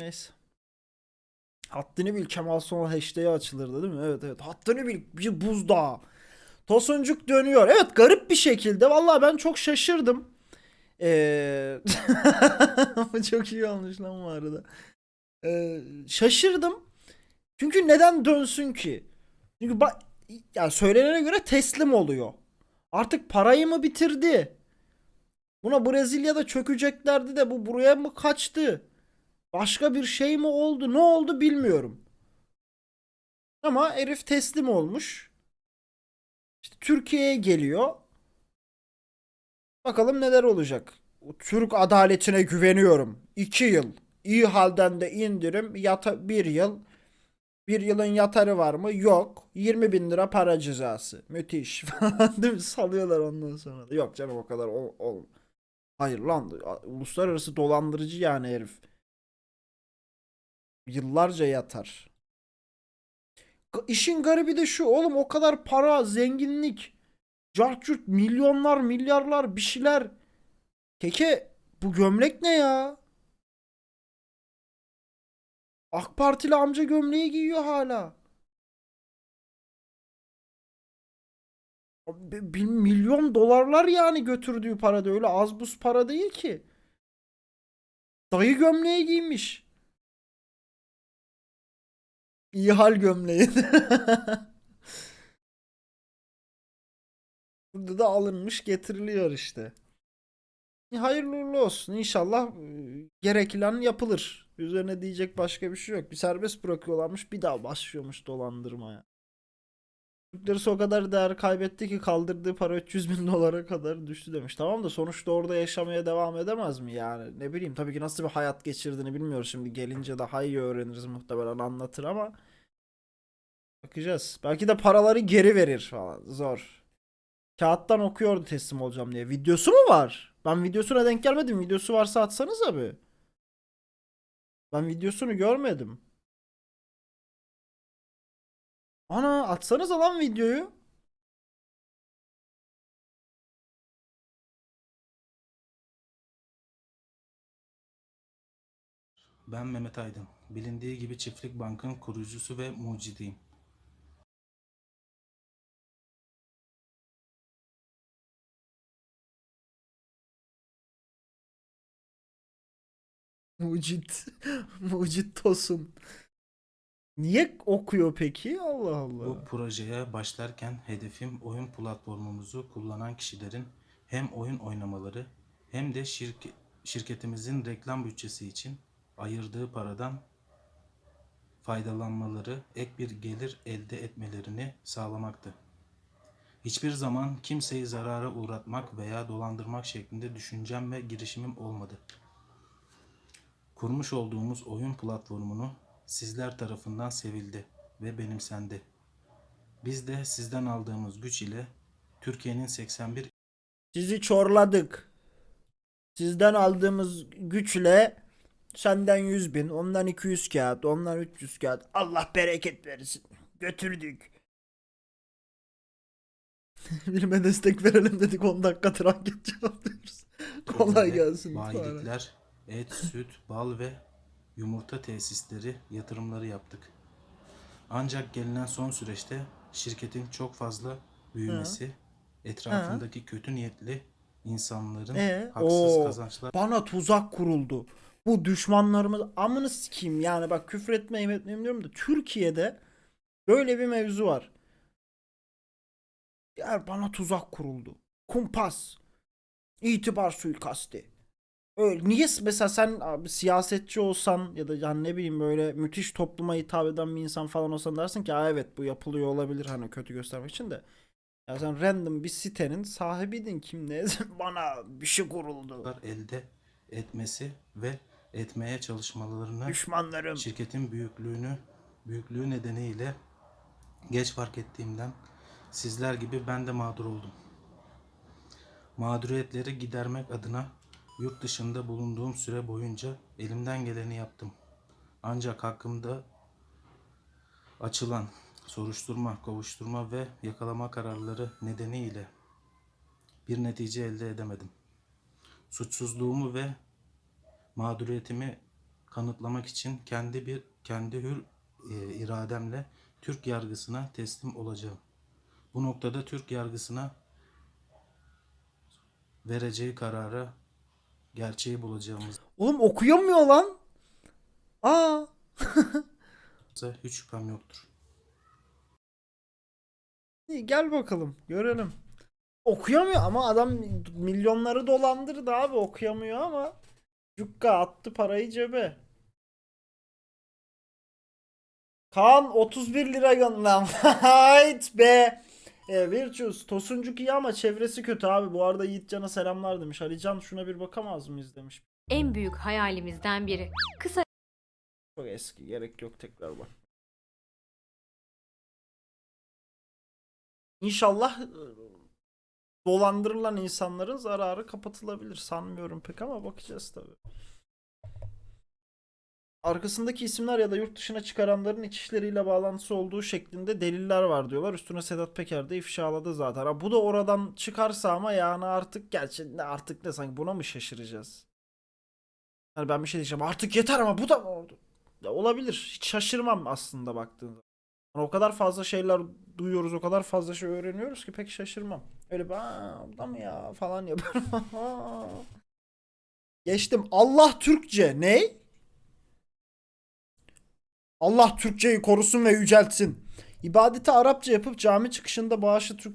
Neyse. Haddini bil Kemal Sunal hashtag'i açılırdı değil mi? Evet evet. Haddini bil bir buzdağı. Tosuncuk dönüyor. Evet garip bir şekilde. Vallahi ben çok şaşırdım. Ee... Çok iyi olmuş lan bu arada. Ee, şaşırdım. Çünkü neden dönsün ki? Çünkü ba- ya söylenene göre teslim oluyor. Artık parayı mı bitirdi? Buna Brezilya'da çökeceklerdi de bu buraya mı kaçtı? Başka bir şey mi oldu? Ne oldu bilmiyorum. Ama herif teslim olmuş. İşte Türkiye'ye geliyor. Bakalım neler olacak. O Türk adaletine güveniyorum. 2 yıl. İyi halden de indirim. Yata, bir yıl. Bir yılın yatarı var mı? Yok. 20 bin lira para cezası. Müthiş. Değil mi? Salıyorlar ondan sonra. Yok canım o kadar ol, ol. Hayır lan. Uluslararası dolandırıcı yani herif. Yıllarca yatar. İşin garibi de şu oğlum o kadar para, zenginlik, cartçurt, milyonlar, milyarlar bir şeyler. Keke bu gömlek ne ya? AK Partili amca gömleği giyiyor hala. Bir milyon dolarlar yani götürdüğü parada öyle az buz para değil ki. Dayı gömleği giymiş. İyi hal gömleği. Burada da alınmış getiriliyor işte. E, Hayırlı uğurlu olsun. İnşallah e, gereken yapılır. Üzerine diyecek başka bir şey yok. Bir serbest bırakıyorlarmış bir daha başlıyormuş dolandırmaya. Türk lirası o kadar değer kaybetti ki kaldırdığı para 300 bin dolara kadar düştü demiş. Tamam da sonuçta orada yaşamaya devam edemez mi yani? Ne bileyim tabii ki nasıl bir hayat geçirdiğini bilmiyoruz. Şimdi gelince daha iyi öğreniriz muhtemelen anlatır ama bakacağız. Belki de paraları geri verir falan. Zor. Kağıttan okuyordu teslim olacağım diye. Videosu mu var? Ben videosuna denk gelmedim. Videosu varsa atsanız abi. Ben videosunu görmedim. Ana atsanız lan videoyu. Ben Mehmet Aydın. Bilindiği gibi Çiftlik Bank'ın kurucusu ve mucidiyim. Mucit. Mucit Tosun. Niye okuyor peki? Allah. Bu projeye başlarken hedefim oyun platformumuzu kullanan kişilerin hem oyun oynamaları hem de şirke- şirketimizin reklam bütçesi için ayırdığı paradan faydalanmaları, ek bir gelir elde etmelerini sağlamaktı. Hiçbir zaman kimseyi zarara uğratmak veya dolandırmak şeklinde düşüncem ve girişimim olmadı. Kurmuş olduğumuz oyun platformunu sizler tarafından sevildi ve benimsendi. Biz de sizden aldığımız güç ile Türkiye'nin 81 Sizi çorladık. Sizden aldığımız güçle senden 100 bin, ondan 200 kağıt, ondan 300 kağıt. Allah bereket versin. Götürdük. Bilime destek verelim dedik 10 dakikadır anket cevaplıyoruz. Kolay ilinde gelsin. bayilikler, et, süt, bal ve yumurta tesisleri yatırımları yaptık. Ancak gelinen son süreçte şirketin çok fazla büyümesi, etrafındaki kötü niyetli insanların Ee, haksız oo, kazançlar Bana tuzak kuruldu. Bu düşmanlarımız amını sikeyim yani bak küfür etmeyeyim etmeyeyim diyorum da Türkiye'de böyle bir mevzu var. Ya bana tuzak kuruldu. Kumpas. İtibar suikasti. Öyle. Niye mesela sen abi, siyasetçi olsan ya da yani ne bileyim böyle müthiş topluma hitap eden bir insan falan olsan dersin ki "Aa, evet bu yapılıyor olabilir hani kötü göstermek için de. Ya sen random bir sitenin sahibiydin kim ne bana bir şey kuruldu. elde etmesi ve etmeye çalışmalarını Düşmanlarım. şirketin büyüklüğünü büyüklüğü nedeniyle geç fark ettiğimden sizler gibi ben de mağdur oldum. Mağduriyetleri gidermek adına yurt dışında bulunduğum süre boyunca elimden geleni yaptım. Ancak hakkımda açılan soruşturma, kovuşturma ve yakalama kararları nedeniyle bir netice elde edemedim. Suçsuzluğumu ve mağduriyetimi kanıtlamak için kendi bir kendi hür e, irademle Türk yargısına teslim olacağım. Bu noktada Türk yargısına vereceği karara gerçeği bulacağımıza Oğlum okuyamıyor lan. Aa. hiç şüphem yoktur. İyi, gel bakalım görelim. Okuyamıyor ama adam milyonları dolandırdı abi okuyamıyor ama Cukka attı parayı cebe. Kaan 31 lira gönderdim. Hayt be. E, Virtuous Tosuncuk iyi ama çevresi kötü abi. Bu arada Yiğitcan'a selamlar demiş. Alican şuna bir bakamaz mıyız demiş. En büyük hayalimizden biri. Kısa Çok eski gerek yok tekrar bak. İnşallah e, dolandırılan insanların zararı kapatılabilir. Sanmıyorum pek ama bakacağız tabii. Arkasındaki isimler ya da yurt dışına çıkaranların iç işleriyle bağlantısı olduğu şeklinde deliller var diyorlar. Üstüne Sedat Peker de ifşaladı zaten. Ha, bu da oradan çıkarsa ama yani artık gerçi ne artık ne sanki buna mı şaşıracağız? Hani ben bir şey diyeceğim artık yeter ama bu da mı oldu? Ya olabilir. Hiç şaşırmam aslında baktığınızda. Yani o kadar fazla şeyler duyuyoruz, o kadar fazla şey öğreniyoruz ki pek şaşırmam. Öyle bir "Aa, o da mı ya falan yapıyorum. Geçtim. Allah Türkçe. Ne? Allah Türkçeyi korusun ve yüceltsin. İbadeti Arapça yapıp cami çıkışında bağışı Türkçe